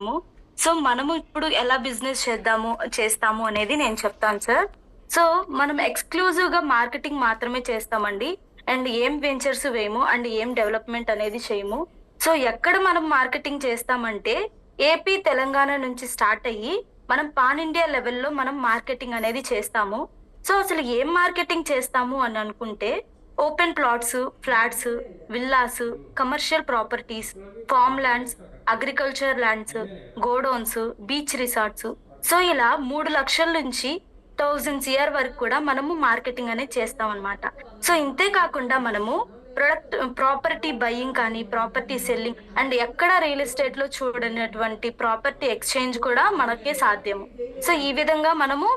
చేస్తాము సో మనము ఇప్పుడు ఎలా బిజినెస్ చేద్దాము చేస్తాము అనేది నేను చెప్తాను సార్ సో మనం ఎక్స్క్లూజివ్గా మార్కెటింగ్ మాత్రమే చేస్తామండి. అండ్ ఏం వెంచర్స్ వేయము అండ్ ఏం డెవలప్మెంట్ అనేది చేయము. సో ఎక్కడ మనం మార్కెటింగ్ చేస్తామంటే ఏపీ తెలంగాణ నుంచి స్టార్ట్ అయ్యి మనం పాన్ ఇండియా లెవెల్లో మనం మార్కెటింగ్ అనేది చేస్తాము. సో అసలు ఏం మార్కెటింగ్ చేస్తాము అని అనుకుంటే open plots flats villas commercial properties farm lands agriculture lands godowns beach resorts so ఇలా మూడు లక్షల నుంచి థౌజండ్స్ ఇయర్ వరకు కూడా మనము మార్కెటింగ్ అనేది చేస్తాం అనమాట సో ఇంతే కాకుండా మనము ప్రొడక్ట్ ప్రాపర్టీ బయింగ్ కానీ ప్రాపర్టీ సెల్లింగ్ అండ్ ఎక్కడ రియల్ ఎస్టేట్లో చూడనటువంటి ప్రాపర్టీ ఎక్స్చేంజ్ కూడా మనకే సాధ్యము. సో ఈ విధంగా మనము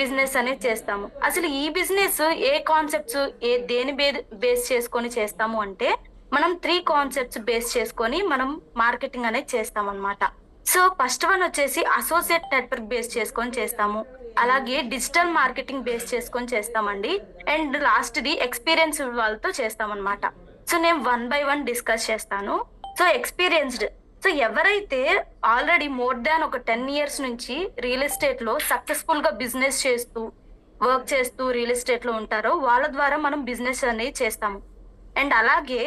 బిజినెస్ అనేది చేస్తాము. అసలు ఈ బిజినెస్ ఏ కాన్సెప్ట్స్ ఏ దేని బేస్ చేసుకొని చేస్తాము అంటే మనం త్రీ కాన్సెప్ట్స్ బేస్ చేసుకొని మనం మార్కెటింగ్ అనేది చేస్తాం అనమాట సో ఫస్ట్ వన్ వచ్చేసి అసోసియేట్ నెట్వర్క్ బేస్ చేసుకొని చేస్తాము. అలాగే డిజిటల్ మార్కెటింగ్ బేస్ చేసుకొని చేస్తామండి. అండ్ లాస్ట్ది ఎక్స్పీరియన్స్ వాళ్ళతో చేస్తామన్నమాట సో నేను వన్ బై వన్ డిస్కస్ చేస్తాను. సో ఎక్స్పీరియన్స్డ్ సో ఎవరైతే ఆల్రెడీ మోర్ దాన్ ఒక టెన్ ఇయర్స్ నుంచి రియల్ ఎస్టేట్లో సక్సెస్ఫుల్గా బిజినెస్ చేస్తూ వర్క్ చేస్తూ రియల్ ఎస్టేట్లో ఉంటారో వాళ్ళ ద్వారా మనం బిజినెస్ అనేది చేస్తాము. అండ్ అలాగే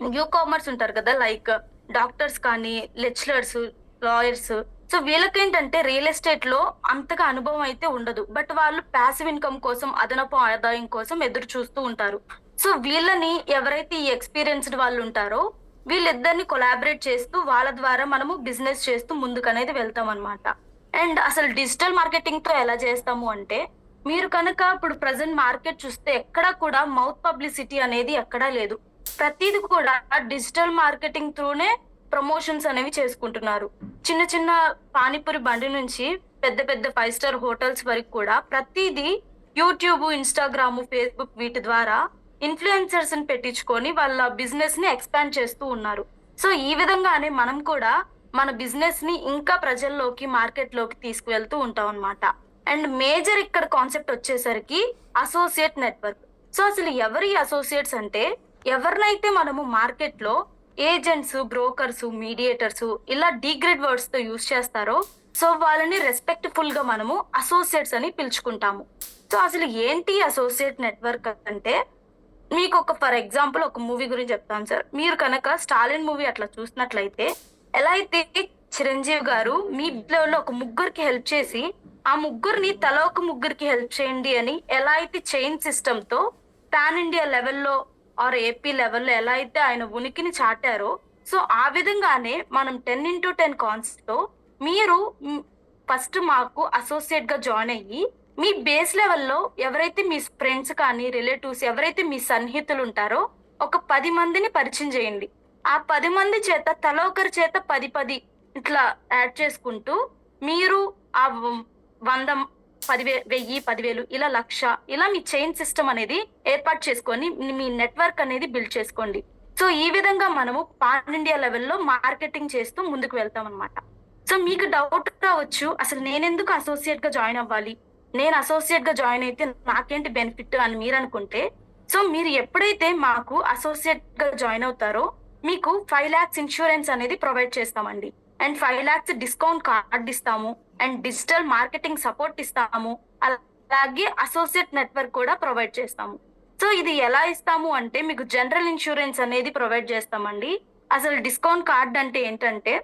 న్యూ కామర్స్ ఉంటారు కదా లైక్ డాక్టర్స్ కానీ లెక్చరర్స్ లాయర్స్ సో వీళ్ళకేంటంటే రియల్ ఎస్టేట్లో అంతగా అనుభవం అయితే ఉండదు. బట్ వాళ్ళు ప్యాసివ్ ఇన్కమ్ కోసం అదనపు ఆదాయం కోసం ఎదురు చూస్తూ ఉంటారు. సో వీళ్ళని ఎవరైతే ఈ ఎక్స్పీరియన్స్డ్ వాళ్ళు ఉంటారో వీళ్ళిద్దరిని కొలాబరేట్ చేస్తూ వాళ్ళ ద్వారా మనము బిజినెస్ చేస్తూ ముందుకు అనేది వెళ్తాం అనమాట అండ్ అసలు డిజిటల్ మార్కెటింగ్తో ఎలా చేస్తాము అంటే మీరు కనుక ఇప్పుడు ప్రజెంట్ మార్కెట్ చూస్తే ఎక్కడా కూడా మౌత్ పబ్లిసిటీ అనేది ఎక్కడా లేదు. ప్రతిది కూడా డిజిటల్ మార్కెటింగ్ త్రూనే ప్రమోషన్స్ అనేవి చేసుకుంటున్నారు. చిన్న చిన్న పానీపూరి బండి నుంచి పెద్ద పెద్ద ఫైవ్ స్టార్ హోటల్స్ వరకు కూడా ప్రతిదీ యూట్యూబ్ ఇన్స్టాగ్రామ్ ఫేస్బుక్ వీటి ద్వారా ఇన్ఫ్లుయెన్సర్స్ని పెట్టించుకొని వాళ్ళ బిజినెస్ని ఎక్స్పాండ్ చేస్తూ ఉన్నారు. సో ఈ విధంగానే మనం కూడా మన బిజినెస్ని ఇంకా ప్రజల్లోకి మార్కెట్లోకి తీసుకువెళ్తూ ఉంటాం అన్నమాట. అండ్ మేజర్ ఇక్కడ కాన్సెప్ట్ వచ్చేసరికి అసోసియేట్ నెట్వర్క్. సో అసలు ఎవరి అసోసియేట్స్ అంటే ఎవరినైతే మనము మార్కెట్లో ఏజెంట్స్ బ్రోకర్స్ మీడియేటర్స్ ఇలా డిగ్రేడ్ వర్డ్స్తో యూజ్ చేస్తారో సో వాళ్ళని రెస్పెక్ట్ఫుల్గా మనము అసోసియేట్స్ అని పిలుచుకుంటాము. సో అసలు ఏంటి అసోసియేట్ నెట్వర్క్ అంటే మీకు ఒక ఫర్ ఎగ్జాంపుల్ ఒక మూవీ గురించి చెప్తాను సార్. మీరు కనుక స్టాలిన్ మూవీ అట్లా చూసినట్లయితే ఎలా అయితే చిరంజీవి గారు మీ లెవెల్లో ఒక ముగ్గురికి హెల్ప్ చేసి ఆ ముగ్గురిని తల ఒక ముగ్గురికి హెల్ప్ చేయండి అని ఎలా అయితే చైన్ సిస్టమ్తో పాన్ ఇండియా లెవెల్లో ఆర్ ఏపీ లెవెల్లో ఎలా అయితే ఆయన ఉనికిని చాటారో సో ఆ విధంగానే మనం టెన్ ఇంటూ టెన్ కాన్స్తో మీరు ఫస్ట్ మాకు అసోసియేట్గా జాయిన్ అయ్యి మీ బేస్ లెవెల్లో ఎవరైతే మీ ఫ్రెండ్స్ కానీ రిలేటివ్స్ ఎవరైతే మీ సన్నిహితులు ఉంటారో ఒక పది మందిని పరిచయం చేయండి. ఆ పది మంది చేత తల ఒకరి చేత పది పది ఇట్లా యాడ్ చేసుకుంటూ మీరు ఆ వంద పదివే వెయ్యి పదివేలు ఇలా లక్ష ఇలా మీ చైన్ సిస్టమ్ అనేది ఏర్పాటు చేసుకొని మీ నెట్వర్క్ అనేది బిల్డ్ చేసుకోండి. సో ఈ విధంగా మనము పాన్ ఇండియా లెవెల్లో మార్కెటింగ్ చేస్తూ ముందుకు వెళ్తాం అనమాట సో మీకు డౌట్ రావచ్చు అసలు నేనెందుకు అసోసియేట్గా జాయిన్ అవ్వాలి? నేను అసోసియేట్గా జాయిన్ అయితే నాకేంటి బెనిఫిట్ అని మీరు అనుకుంటే సో మీరు ఎప్పుడైతే మాకు అసోసియేట్గా జాయిన్ అవుతారో మీకు ఫైవ్ లాక్స్ ఇన్సూరెన్స్ అనేది ప్రొవైడ్ చేస్తామండి. And five lakhs discount card ఇస్తాము అండ్ డిజిటల్ మార్కెటింగ్ సపోర్ట్ ఇస్తాము. అలాగే అసోసియేట్ నెట్వర్క్ కూడా ప్రొవైడ్ చేస్తాము. సో ఇది ఎలా ఇస్తాము అంటే మీకు జనరల్ ఇన్సూరెన్స్ అనేది ప్రొవైడ్ చేస్తామండి. అసలు డిస్కౌంట్ కార్డ్ అంటే ఏంటంటే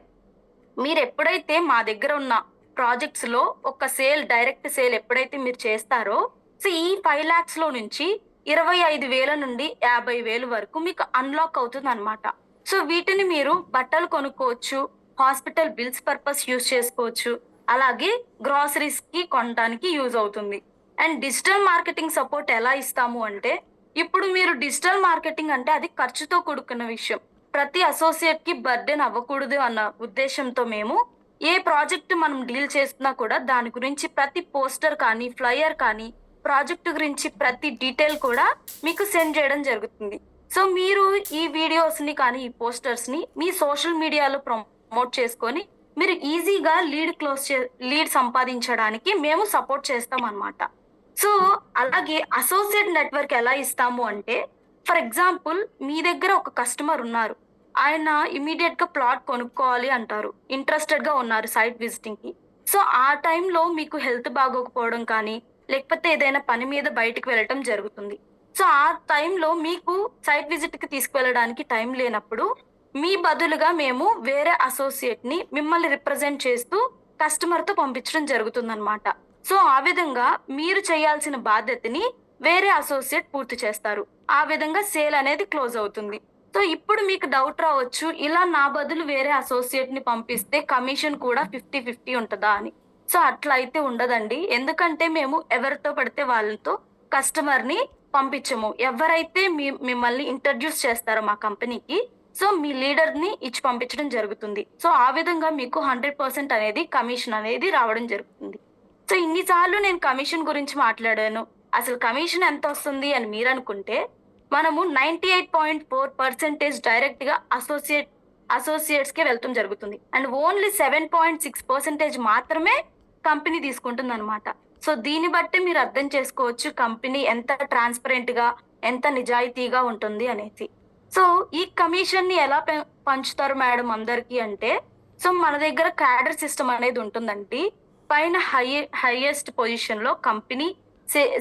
మీరు ఎప్పుడైతే మా దగ్గర ఉన్న ప్రాజెక్ట్స్లో ఒక సేల్ డైరెక్ట్ సేల్ ఎప్పుడైతే మీరు చేస్తారో సో ఈ ఫైవ్ ల్యాక్స్లో నుంచి ఇరవై ఐదు వేల నుండి యాభై వేలు వరకు మీకు అన్లాక్ అవుతుంది అనమాట సో వీటిని మీరు బట్టలు కొనుక్కోవచ్చు హాస్పిటల్ బిల్స్ పర్పస్ యూజ్ చేసుకోవచ్చు. అలాగే గ్రాసరీస్కి కొనడానికి యూజ్ అవుతుంది. అండ్ డిజిటల్ మార్కెటింగ్ సపోర్ట్ ఎలా ఇస్తాము అంటే ఇప్పుడు మీరు డిజిటల్ మార్కెటింగ్ అంటే అది ఖర్చుతో కూడుకున్న విషయం. ప్రతి అసోసియేట్కి బర్డెన్ అవ్వకూడదు అన్న ఉద్దేశంతో మేము ఏ ప్రాజెక్ట్ మనం డీల్ చేస్తున్నా కూడా దాని గురించి ప్రతి పోస్టర్ కానీ ఫ్లయర్ కానీ ప్రాజెక్ట్ గురించి ప్రతి డీటెయిల్ కూడా మీకు సెండ్ చేయడం జరుగుతుంది. సో మీరు ఈ వీడియోస్ని కానీ ఈ పోస్టర్స్ని మీ సోషల్ మీడియాలో ప్రమోట్ చేసుకొని మీరు ఈజీగా లీడ్ క్లోజ్ చే లీడ్ సంపాదించడానికి మేము సపోర్ట్ చేస్తాం అనమాట సో అలాగే అసోసియేట్ నెట్వర్క్ ఎలా ఇస్తాము అంటే ఫర్ ఎగ్జాంపుల్ మీ దగ్గర ఒక కస్టమర్ ఉన్నారు. ఆయన ఇమీడియట్గా ప్లాట్ కొనుక్కోవాలి అంటారు. ఇంట్రెస్టెడ్గా ఉన్నారు సైట్ విజిటింగ్కి. సో ఆ టైంలో మీకు హెల్త్ బాగోకపోవడం కానీ లేకపోతే ఏదైనా పని మీద బయటికి వెళ్ళటం జరుగుతుంది. సో ఆ టైంలో మీకు సైట్ విజిట్కి తీసుకువెళ్ళడానికి టైం లేనప్పుడు మీ బదులుగా మేము వేరే అసోసియేట్ని మిమ్మల్ని రిప్రజెంట్ చేస్తూ కస్టమర్తో పంపించడం జరుగుతుందన్నమాట. సో ఆ విధంగా మీరు చేయాల్సిన బాధ్యతని వేరే అసోసియేట్ పూర్తి చేస్తారు. ఆ విధంగా సేల్ అనేది క్లోజ్ అవుతుంది. సో ఇప్పుడు మీకు డౌట్ రావచ్చు ఇలా నా బదులు వేరే అసోసియేట్ని పంపిస్తే కమిషన్ కూడా ఫిఫ్టీ ఫిఫ్టీ ఉంటుందా అని. సో అట్లా అయితే ఉండదండి. ఎందుకంటే మేము ఎవరితో పడితే వాళ్ళతో కస్టమర్ని పంపించము. ఎవరైతే మీ మిమ్మల్ని ఇంట్రడ్యూస్ చేస్తారో మా కంపెనీకి సో మీ లీడర్ని ఇచ్చి పంపించడం జరుగుతుంది. సో ఆ విధంగా మీకు హండ్రెడ్ పర్సెంట్ అనేది కమిషన్ అనేది రావడం జరుగుతుంది. సో ఇన్నిసార్లు నేను కమిషన్ గురించి మాట్లాడాను. అసలు కమిషన్ ఎంత వస్తుంది అని మీరు అనుకుంటే మనము ninety eight point four percentage డైరెక్ట్గా అసోసియేట్ అసోసియేట్స్కి వెళ్తాం జరుగుతుంది. And only seven point six percentage మాత్రమే కంపెనీ తీసుకుంటుంది అనమాట సో దీన్ని బట్టి మీరు అర్థం చేసుకోవచ్చు కంపెనీ ఎంత ట్రాన్స్పరెంట్గా ఎంత నిజాయితీగా ఉంటుంది అనేసి. సో ఈ కమిషన్ని ఎలా పంచుతారు మేడం అందరికి అంటే సో మన దగ్గర క్యాడర్ సిస్టమ్ అనేది ఉంటుందండి. పైన హై హైయెస్ట్ పొజిషన్లో company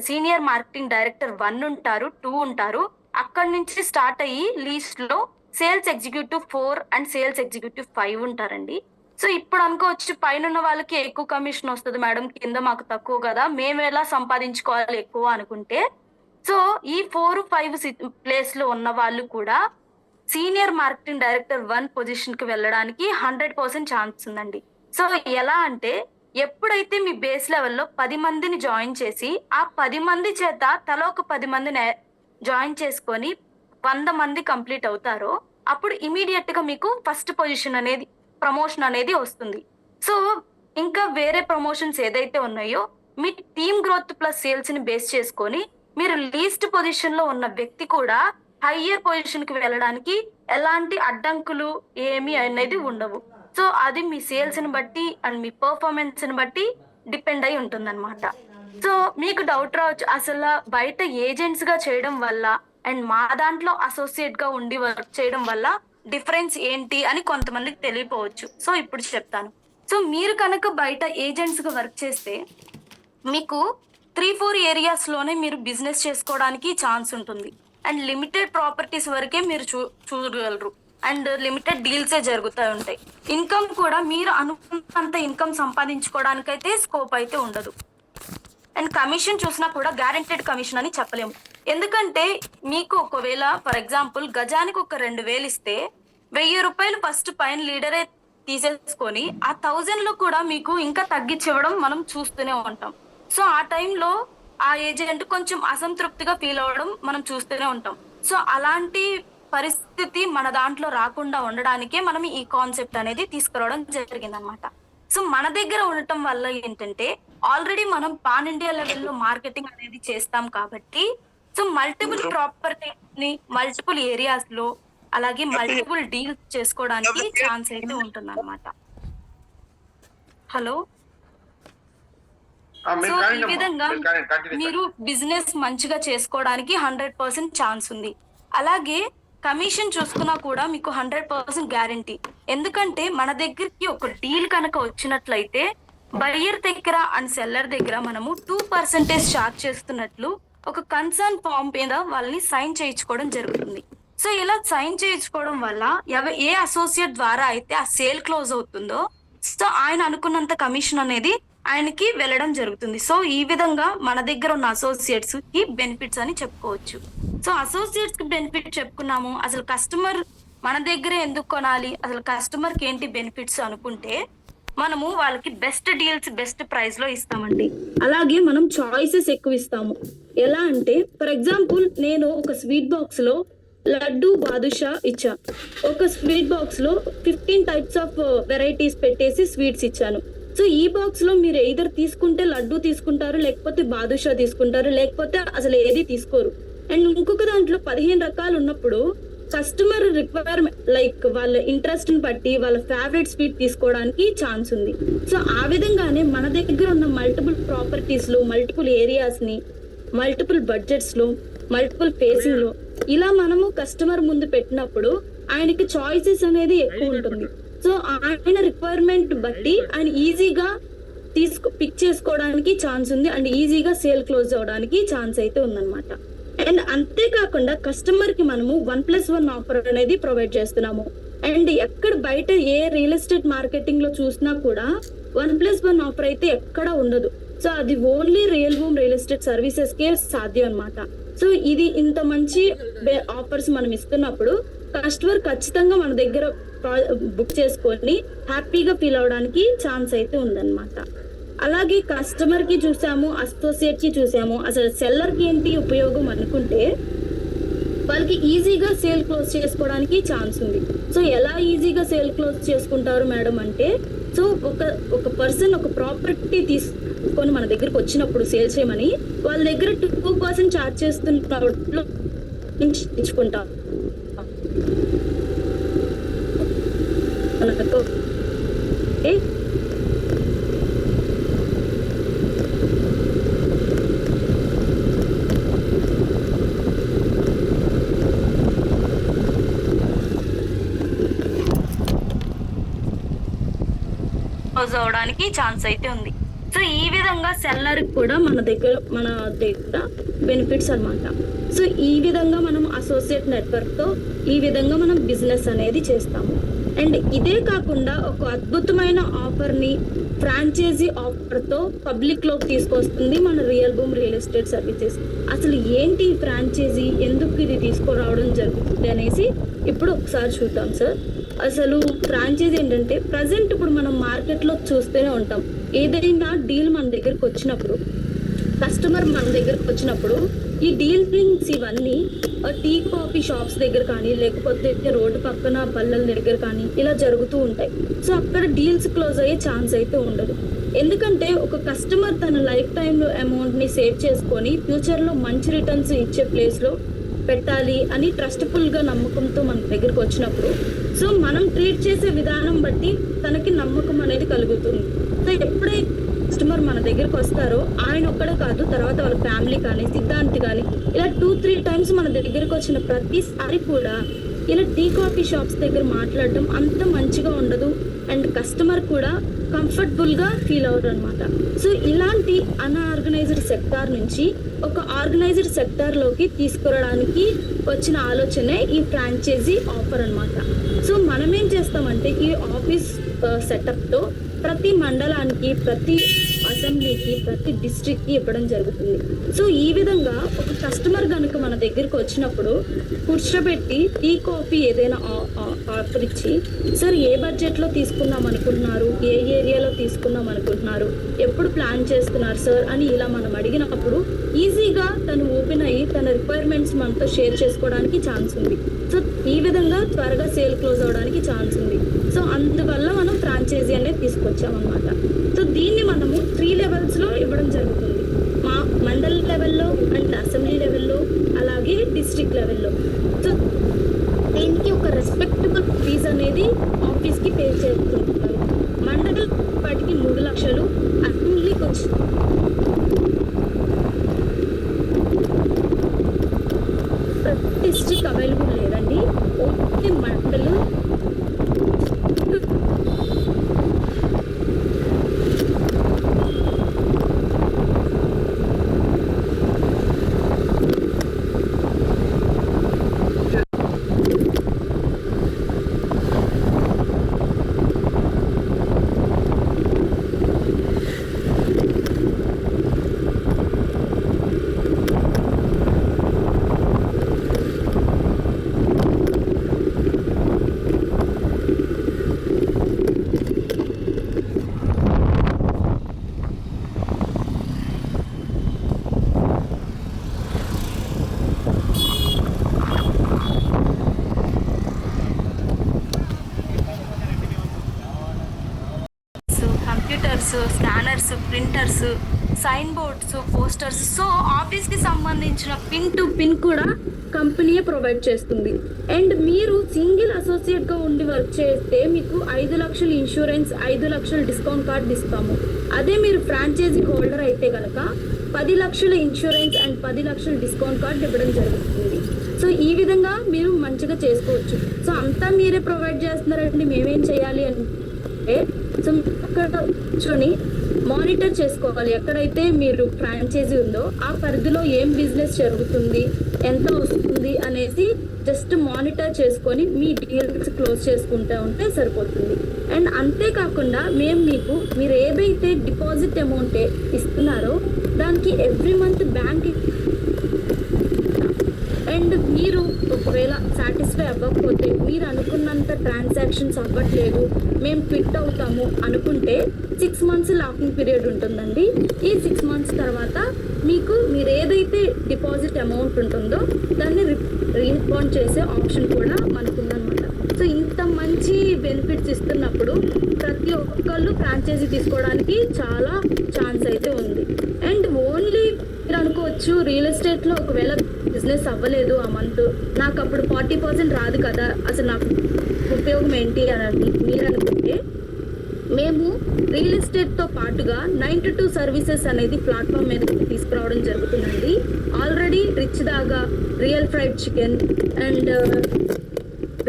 senior marketing director one ఉంటారు టూ ఉంటారు. అక్కడి నుంచి స్టార్ట్ అయ్యి లీస్ట్లో sales executive four and sales executive five ఉంటారండి. సో ఇప్పుడు అనుకోవచ్చు పైన ఉన్న వాళ్ళకి ఎక్కువ కమిషన్ వస్తుంది మేడం కింద మాకు తక్కువ కదా మేము ఎలా సంపాదించుకోవాలి ఎక్కువ అనుకుంటే సో ఈ ఫోర్ ఫైవ్ ప్లేస్లో ఉన్న వాళ్ళు కూడా సీనియర్ మార్కెటింగ్ డైరెక్టర్ వన్ పొజిషన్కి వెళ్ళడానికి హండ్రెడ్ పర్సెంట్ ఛాన్స్ ఉందండి. సో ఎలా అంటే ఎప్పుడైతే మీ బేస్ లెవెల్లో పది మందిని జాయిన్ చేసి ఆ పది మంది చేత తల ఒక పది మందిని జాయిన్ చేసుకొని వంద మంది కంప్లీట్ అవుతారో అప్పుడు ఇమీడియట్గా మీకు ఫస్ట్ పొజిషన్ అనేది ప్రమోషన్ అనేది వస్తుంది. సో ఇంకా వేరే ప్రమోషన్స్ ఏదైతే ఉన్నాయో మీ టీమ్ గ్రోత్ ప్లస్ సేల్స్ని బేస్ చేసుకొని మీరు లీస్ట్ పొజిషన్లో ఉన్న వ్యక్తి కూడా హయ్యర్ పొజిషన్కి వెళ్ళడానికి ఎలాంటి అడ్డంకులు ఏమి అనేది ఉండవు. సో అది మీ సేల్స్ని బట్టి అండ్ మీ పర్ఫార్మెన్స్ని బట్టి డిపెండ్ అయి ఉంటుంది సో మీకు డౌట్ రావచ్చు. అసలు బయట ఏజెంట్స్గా చేయడం వల్ల అండ్ మా దాంట్లో అసోసియేట్గా ఉండి వర్క్ చేయడం వల్ల డిఫరెన్స్ ఏంటి అని కొంతమందికి తెలియపోవచ్చు. సో ఇప్పుడు చెప్తాను. సో మీరు కనుక బయట ఏజెంట్స్గా వర్క్ చేస్తే మీకు త్రీ ఫోర్ ఏరియాస్లోనే మీరు బిజినెస్ చేసుకోవడానికి ఛాన్స్ ఉంటుంది. అండ్ లిమిటెడ్ ప్రాపర్టీస్ వరకే మీరు చూ చూడగలరు. అండ్ లిమిటెడ్ డీల్సే జరుగుతూ ఉంటాయి. ఇన్కమ్ కూడా మీరు అనుకున్నంత ఇన్కమ్ సంపాదించుకోవడానికైతే స్కోప్ అయితే ఉండదు. అండ్ కమిషన్ చూసినా కూడా గ్యారెంటెడ్ కమిషన్ అని చెప్పలేము. ఎందుకంటే మీకు ఒకవేళ ఫర్ ఎగ్జాంపుల్ గజానికి ఒక రెండు వేలు ఇస్తే వెయ్యి రూపాయలు ఫస్ట్ పైన లీడరే తీసేసుకొని ఆ థౌజండ్లో కూడా మీకు ఇంకా తగ్గించివ్వడం మనం చూస్తూనే ఉంటాం. సో ఆ టైంలో ఆ ఏజెంట్ కొంచెం అసంతృప్తిగా ఫీల్ అవ్వడం మనం చూస్తూనే ఉంటాం. సో అలాంటి పరిస్థితి మన దాంట్లో రాకుండా ఉండడానికే మనం ఈ కాన్సెప్ట్ అనేది తీసుకురావడం జరిగిందనమాట సో మన దగ్గర ఉండటం వల్ల ఏంటంటే ఆల్రెడీ మనం పాన్ ఇండియా లెవెల్లో మార్కెటింగ్ అనేది చేస్తాం కాబట్టి సో మల్టిపుల్ ప్రాపర్టీని మల్టిపుల్ ఏరియాస్లో అలాగే మల్టిపుల్ డీల్స్ చేసుకోవడానికి ఛాన్స్ అయితే ఉంటుంది అనమాట హలో? సో ఈ. విధంగా మీరు బిజినెస్ మంచిగా చేసుకోవడానికి హండ్రెడ్ పర్సెంట్ ఛాన్స్ ఉంది. అలాగే కమిషన్ చూసుకున్నా కూడా మీకు హండ్రెడ్ పర్సెంట్ గ్యారంటీ. ఎందుకంటే మన దగ్గరికి ఒక డీల్ కనుక వచ్చినట్లయితే బయ్యర్ దగ్గర అండ్ సెల్లర్ దగ్గర మనము టూ పర్సెంటేజ్ చార్జ్ చేస్తున్నట్లు ఒక కన్సర్న్ ఫామ్ మీద వాళ్ళని సైన్ చేయించుకోవడం జరుగుతుంది. సో ఇలా సైన్ చేయించుకోవడం వల్ల ఏ అసోసియేట్ ద్వారా అయితే ఆ సేల్ క్లోజ్ అవుతుందో సో ఆయన అనుకున్నంత కమిషన్ అనేది ఆయనకి వెళ్ళడం జరుగుతుంది. సో ఈ విధంగా మన దగ్గర ఉన్న అసోసియేట్స్కి బెనిఫిట్స్ అని చెప్పుకోవచ్చు. సో అసోసియేట్స్కి బెనిఫిట్ చెప్పుకున్నాము. అసలు కస్టమర్ మన దగ్గరే ఎందుకు కొనాలి? అసలు కస్టమర్కి ఏంటి బెనిఫిట్స్ అనుకుంటే మనము వాళ్ళకి బెస్ట్ డీల్స్ బెస్ట్ ప్రైస్లో ఇస్తామండి. అలాగే మనం చాయిసెస్ ఎక్కువ ఇస్తాము. ఎలా అంటే ఫర్ ఎగ్జాంపుల్ నేను ఒక స్వీట్ బాక్స్లో లడ్డు బాదుషా ఇచ్చా. ఒక స్వీట్ బాక్స్లో ఫిఫ్టీన్ టైప్స్ ఆఫ్ వెరైటీస్ పెట్టేసి స్వీట్స్ ఇచ్చాను. సో ఈ బాక్స్లో మీరు ఎయిదర్ తీసుకుంటే లడ్డు తీసుకుంటారు లేకపోతే బాదుషా తీసుకుంటారు లేకపోతే అసలు ఏది తీసుకోరు. అండ్ ఇంకొక దాంట్లో పదిహేను రకాలు ఉన్నప్పుడు కస్టమర్ రిక్వైర్మెంట్ లైక్ వాళ్ళ ఇంట్రెస్ట్ని బట్టి వాళ్ళ ఫేవరెట్ స్వీట్ తీసుకోవడానికి ఛాన్స్ ఉంది. సో ఆ విధంగానే మన దగ్గర ఉన్న మల్టిపుల్ ప్రాపర్టీస్లో మల్టిపుల్ ఏరియాస్ని మల్టిపుల్ బడ్జెట్స్లో మల్టిపుల్ ఫేసింగ్లో ఇలా మనము కస్టమర్ ముందు పెట్టినప్పుడు ఆయనకి చాయిసెస్ అనేది ఎక్కువ ఉంటుంది. సో ఆయన రిక్వైర్మెంట్ బట్టి ఆయన ఈజీగా తీసుకో పిక్ చేసుకోవడానికి ఛాన్స్ ఉంది. అండ్ ఈజీగా సేల్ క్లోజ్ అవ్వడానికి ఛాన్స్ అయితే ఉందన్నమాట. అండ్ అంతేకాకుండా కస్టమర్కి మనము వన్ ప్లస్ వన్ ఆఫర్ అనేది ప్రొవైడ్ చేస్తున్నాము. అండ్ ఎక్కడ బయట ఏ రియల్ ఎస్టేట్ మార్కెటింగ్లో చూసినా కూడా వన్ ప్లస్ వన్ ఆఫర్ అయితే ఎక్కడ ఉండదు. సో అది only real home real estate services కే సాధ్యం అన్నమాట. సో ఇది ఇంత మంచి ఆఫర్స్ మనం ఇస్తున్నప్పుడు కస్టమర్ ఖచ్చితంగా మన దగ్గర బుక్ చేసుకొని హ్యాపీగా ఫీల్ అవడానికి ఛాన్స్ అయితే ఉందన్నమాట. అలాగే కస్టమర్కి చూసాము అసోసియేట్కి చూసాము. అసలు సెల్లర్కి ఏంటి ఉపయోగం అనుకుంటే వాళ్ళకి ఈజీగా సేల్ క్లోజ్ చేసుకోవడానికి ఛాన్స్ ఉంది. సో ఎలా ఈజీగా సేల్ క్లోజ్ చేసుకుంటారు మేడం అంటే సో ఒక ఒక పర్సన్ ఒక ప్రాపర్టీ తీసుకొని మన దగ్గరకు వచ్చినప్పుడు సేల్ చేయమని వాళ్ళ దగ్గర టూ పర్సెంట్ ఛార్జ్ చేస్తున్నప్పుడు ఇచ్చుకుంటాం మనకు ఏ క్లోజ్ అవడానికి ఛాన్స్ అయితే ఉంది సో ఈ విధంగా సెల్లర్ కూడా మన దగ్గర మన దగ్గర బెనిఫిట్స్ అన్నమాట. సో ఈ విధంగా మనం అసోసియేట్ నెట్వర్క్తో ఈ విధంగా మనం బిజినెస్ అనేది చేస్తాము. అండ్ ఇదే కాకుండా ఒక అద్భుతమైన ఆఫర్ని ఫ్రాంచైజీ ఆఫర్తో పబ్లిక్లోకి తీసుకొస్తుంది మన real boom real estate services. అసలు ఏంటి ఈ ఫ్రాంచైజీ? ఎందుకు ఇది తీసుకురావడం జరుగుతుంది అనేసి ఇప్పుడు ఒకసారి చూద్దాం సార్. అసలు ఫ్రాంచైజీ ఏంటంటే ప్రజెంట్ ఇప్పుడు మనం మార్కెట్లో చూస్తూనే ఉంటాం. ఏదైనా డీల్ మన దగ్గరకు వచ్చినప్పుడు కస్టమర్ మన దగ్గరకు వచ్చినప్పుడు ఈ డీల్ థింగ్స్ ఇవన్నీ టీ కాఫీ షాప్స్ దగ్గర కానీ లేకపోతే రోడ్డు పక్కన బల్లల దగ్గర కానీ ఇలా జరుగుతూ ఉంటాయి. సో అక్కడ డీల్స్ క్లోజ్ అయ్యే ఛాన్స్ అయితే ఉండదు. ఎందుకంటే ఒక కస్టమర్ తన లైఫ్ టైంలో అమౌంట్ని సేవ్ చేసుకొని ఫ్యూచర్లో మంచి రిటర్న్స్ ఇచ్చే ప్లేస్లో పెట్టాలి అని ట్రస్ట్ఫుల్గా నమ్మకంతో మన దగ్గరికి వచ్చినప్పుడు సో మనం ట్రీట్ చేసే విధానం బట్టి తనకి నమ్మకం అనేది కలుగుతుంది. సో ఎప్పుడైతే కస్టమర్ మన దగ్గరకు వస్తారో. ఆయన ఒక్కడే కాదు తర్వాత వాళ్ళ ఫ్యామిలీ కానీ సిద్ధాంతి కానీ ఇలా టూ త్రీ టైమ్స్ మన దగ్గరకు వచ్చిన ప్రతిసారి కూడా ఇలా టీ కాఫీ షాప్స్ దగ్గర మాట్లాడడం అంత మంచిగా ఉండదు. అండ్ కస్టమర్ కూడా కంఫర్టబుల్గా ఫీల్ అవుతారు అనమాట సో ఇలాంటి అన్ఆర్గనైజ్డ్ సెక్టార్ నుంచి ఒక ఆర్గనైజ్డ్ సెక్టార్లోకి తీసుకురావడానికి వచ్చిన ఆలోచనే ఈ ఫ్రాంచైజీ ఆఫర్ అన్నమాట. సో మనం ఏం చేస్తామంటే ఈ ఆఫీస్ సెటప్తో uh, ప్రతి మండలానికి ప్రతి అసెంబ్లీకి ప్రతి డిస్ట్రిక్ట్కి ఇవ్వడం జరుగుతుంది. సో ఈ విధంగా ఒక కస్టమర్ కనుక మన దగ్గరికి వచ్చినప్పుడు కూర్చోబెట్టి టీ కాఫీ ఏదైనా ఆఫర్ ఇచ్చి సార్ ఏ బడ్జెట్లో తీసుకుందాం అనుకుంటున్నారు? ఏ తీసుకుందాం అనుకుంటున్నారు. ఎప్పుడు ప్లాన్ చేస్తున్నారు సార్ అని ఇలా మనం అడిగినప్పుడు ఈజీగా తను ఓపెన్ అయ్యి తన రిక్వైర్మెంట్స్ మనతో షేర్ చేసుకోవడానికి ఛాన్స్ ఉంది. సో ఈ విధంగా త్వరగా సేల్ క్లోజ్ అవడానికి ఛాన్స్ ఉంది. సో అందువల్ల మనం ఫ్రాంచైజీ అనేది తీసుకొచ్చామన్నమాట. సో దీన్ని మనము త్రీ లెవెల్స్లో ఇవ్వడం జరుగుతుంది. మా మండల్ లెవెల్లో అండ్ అసెంబ్లీ లెవెల్లో అలాగే డిస్ట్రిక్ట్ లెవెల్లో. సో దీనికి ఒక రెస్పెక్టబుల్ ఫీజ్ అనేది ఆఫీస్కి పే చేస్తుంది. వాటికి Sign boards posters. So ఆఫీస్కి సంబంధించిన పిన్ టు పిన్ కూడా కంపెనీయే ప్రొవైడ్ చేస్తుంది. అండ్ మీరు సింగిల్ అసోసియేట్గా ఉండి వర్క్ చేస్తే మీకు ఐదు లక్షల ఇన్సూరెన్స్ ఐదు లక్షల డిస్కౌంట్ కార్డ్ ఇస్తాము. అదే మీరు ఫ్రాంచైజీ హోల్డర్ అయితే కనుక పది లక్షల ఇన్సూరెన్స్ అండ్ పది లక్షల డిస్కౌంట్ కార్డ్ ఇవ్వడం జరుగుతుంది. సో ఈ విధంగా మీరు మంచిగా చేసుకోవచ్చు. సో అంతా మీరే ప్రొవైడ్ చేస్తున్నారండి మేమేం చేయాలి అంటే సో అక్కడ కూర్చొని మానిటర్ చేసుకోవాలి. ఎక్కడైతే మీరు ఫ్రాంచైజీ ఉందో ఆ పరిధిలో ఏం బిజినెస్ జరుగుతుంది ఎంత వస్తుంది అనేసి జస్ట్ మానిటర్ చేసుకొని మీ డీల్స్ క్లోజ్ చేసుకుంటూ ఉంటే సరిపోతుంది. అండ్ అంతేకాకుండా మేము మీకు మీరు ఏదైతే డిపాజిట్ అమౌంట్ ఇస్తున్నారో దానికి ఎవ్రీ మంత్ బ్యాంక్ అండ్ మీరు ఒకవేళ సాటిస్ఫై అవ్వకపోతే మీరు అనుకున్నంత ట్రాన్సాక్షన్స్ అవ్వట్లేదు మేము ఫిట్ అవుతాము అనుకుంటే సిక్స్ మంత్స్ లాకింగ్ పీరియడ్ ఉంటుందండి. ఈ సిక్స్ మంత్స్ తర్వాత మీకు మీరు ఏదైతే డిపాజిట్ అమౌంట్ ఉంటుందో దాన్ని రీఫండ్ చేసే ఆప్షన్ కూడా మనకుందనమాట. సో ఇంత మంచి బెనిఫిట్స్ ఇస్తున్నప్పుడు ప్రతి ఒక్కళ్ళు ఫ్రాంచైజీ తీసుకోవడానికి చాలా ఛాన్స్ అయితే ఉంది. మీరు రియల్ ఎస్టేట్లో ఒకవేళ బిజినెస్ అవ్వలేదు ఆ మంత్ నాకు అప్పుడు ఫార్టీ పర్సెంట్ రాదు కదా. అసలు నాకు ఉపయోగం ఏంటి అని మీరు అనుకుంటే మేము రియల్ ఎస్టేట్తో పాటుగా నైంటీ టూ సర్వీసెస్ అనేది ప్లాట్ఫామ్ మీద తీసుకురావడం జరుగుతుందండి. Already rich దాగా real fried chicken and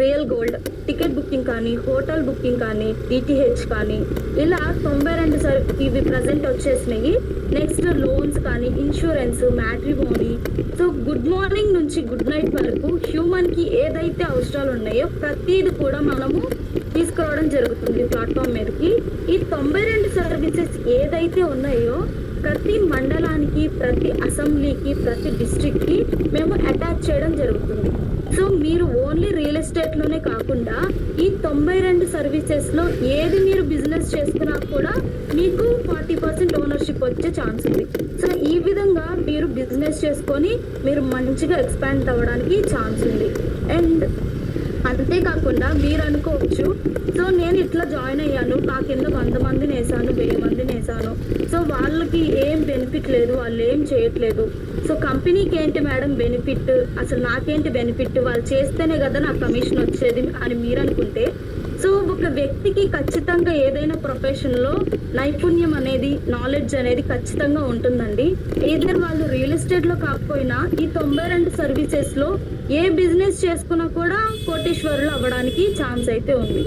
real gold ticket booking కానీ హోటల్ బుకింగ్ కానీ డిటిహెచ్ కానీ ఇలా తొంభై రెండు సర్ ఇవి ప్రజెంట్ వచ్చేసినాయి. నెక్స్ట్ లోన్స్ కానీ insurance matrimony so good morning నుంచి గుడ్ నైట్ వరకు హ్యూమన్కి ఏదైతే అవసరాలు ఉన్నాయో ప్రతిది కూడా మనము తీసుకురావడం జరుగుతుంది ప్లాట్ఫామ్ మీదకి. ఈ తొంభై రెండు సర్వీసెస్ ఏదైతే ఉన్నాయో ప్రతి మండలానికి ప్రతి అసెంబ్లీకి ప్రతి డిస్ట్రిక్ట్కి మేము అటాచ్ చేయడం జరుగుతుంది. సో మీరు ఓన్లీ రియల్ ఎస్టేట్లోనే కాకుండా ఈ తొంభై రెండు సర్వీసెస్లో ఏది మీరు బిజినెస్ చేసుకున్నా కూడా మీకు ఫార్టీ పర్సెంట్ ఓనర్షిప్ వచ్చే ఛాన్స్ ఉంది. సో ఈ విధంగా మీరు బిజినెస్ చేసుకొని మీరు మంచిగా ఎక్స్పాండ్ అవ్వడానికి ఛాన్స్ ఉంది. అండ్ అంతేకాకుండా మీరు అనుకోవచ్చు. సో నేను ఇట్లా జాయిన్ అయ్యాను. నా కింద వంద మందిని వేసాను వెయ్యి మందిని వేసాను సో వాళ్ళకి ఏం బెనిఫిట్ లేదు వాళ్ళు ఏం చేయట్లేదు. సో కంపెనీకి ఏంటి మేడం బెనిఫిట్? అసలు నాకేంటి బెనిఫిట్? వాళ్ళు చేస్తేనే కదా నాకు కమిషన్ వచ్చేది అని మీరు అనుకుంటే సో ఒక వ్యక్తికి ఖచ్చితంగా ఏదైనా ప్రొఫెషన్లో నైపుణ్యం అనేది నాలెడ్జ్ అనేది ఖచ్చితంగా ఉంటుందండి. ఏదైనా వాళ్ళు రియల్ ఎస్టేట్లో కాకపోయినా ఈ తొంభై రెండు సర్వీసెస్లో ఏ బిజినెస్ చేసుకున్నా కూడా కోటేశ్వరులు అవ్వడానికి ఛాన్స్ అయితే ఉంది.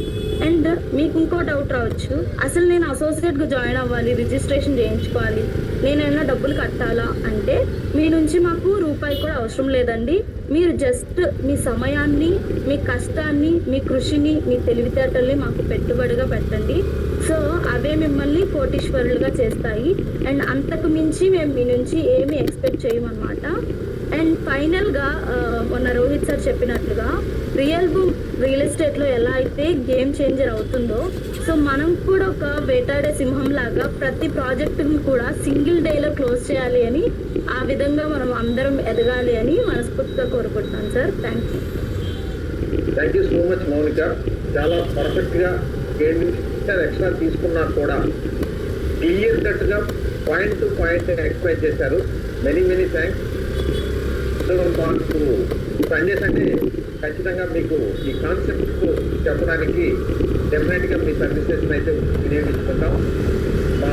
అండ్ మీకు ఇంకో డౌట్ రావచ్చు. అసలు నేను అసోసియేట్గా జాయిన్ అవ్వాలి రిజిస్ట్రేషన్ చేయించుకోవాలి నేనైనా డబ్బులు కట్టాలా అంటే మీ నుంచి మాకు రూపాయి కూడా అవసరం లేదండి. మీరు జస్ట్ మీ సమయాన్ని మీ కష్టాన్ని మీ కృషిని మీ తెలివితేటల్ని మాకు పెట్టుబడిగా పెట్టండి. సో అవే మిమ్మల్ని కోటీశ్వరులుగా చేస్తాయి. అండ్ అంతకు మించి మేము మీ నుంచి ఏమి ఎక్స్పెక్ట్ చేయమన్నమాట. అండ్ ఫైనల్గా మొన్న రోహిత్ సార్ చెప్పినట్లుగా రియల్ బూమ్ రియల్ ఎస్టేట్లో ఎలా అయితే గేమ్ చేంజర్ అవుతుందో సో మనం కూడా ఒక వేటాడే సింహం లాగా ప్రతి ప్రాజెక్టును కూడా సింగిల్ డేలో క్లోజ్ చేయాలి అని ఆ విధంగా మనం అందరం ఎదగాలి అని మనస్ఫూర్తిగా కోరుకుంటున్నాను sir. Thank you thank you so much Mounika. చాలా పర్ఫెక్ట్గా ఎక్స్ట్రా తీసుకున్నా కూడా క్లియర్ కట్గా పాయింట్ టు పాయింట్ ఎక్స్ప్లెయిన్ చేశారు. మెనీ మెనీ థ్యాంక్స్ సో మాకు సంజయ్ అంటే ఖచ్చితంగా మీకు ఈ కాన్సెప్ట్ చెప్పడానికి డెఫినెట్గా మీ సర్వీసెస్ అయితే వినియోగించుకుంటాం. మా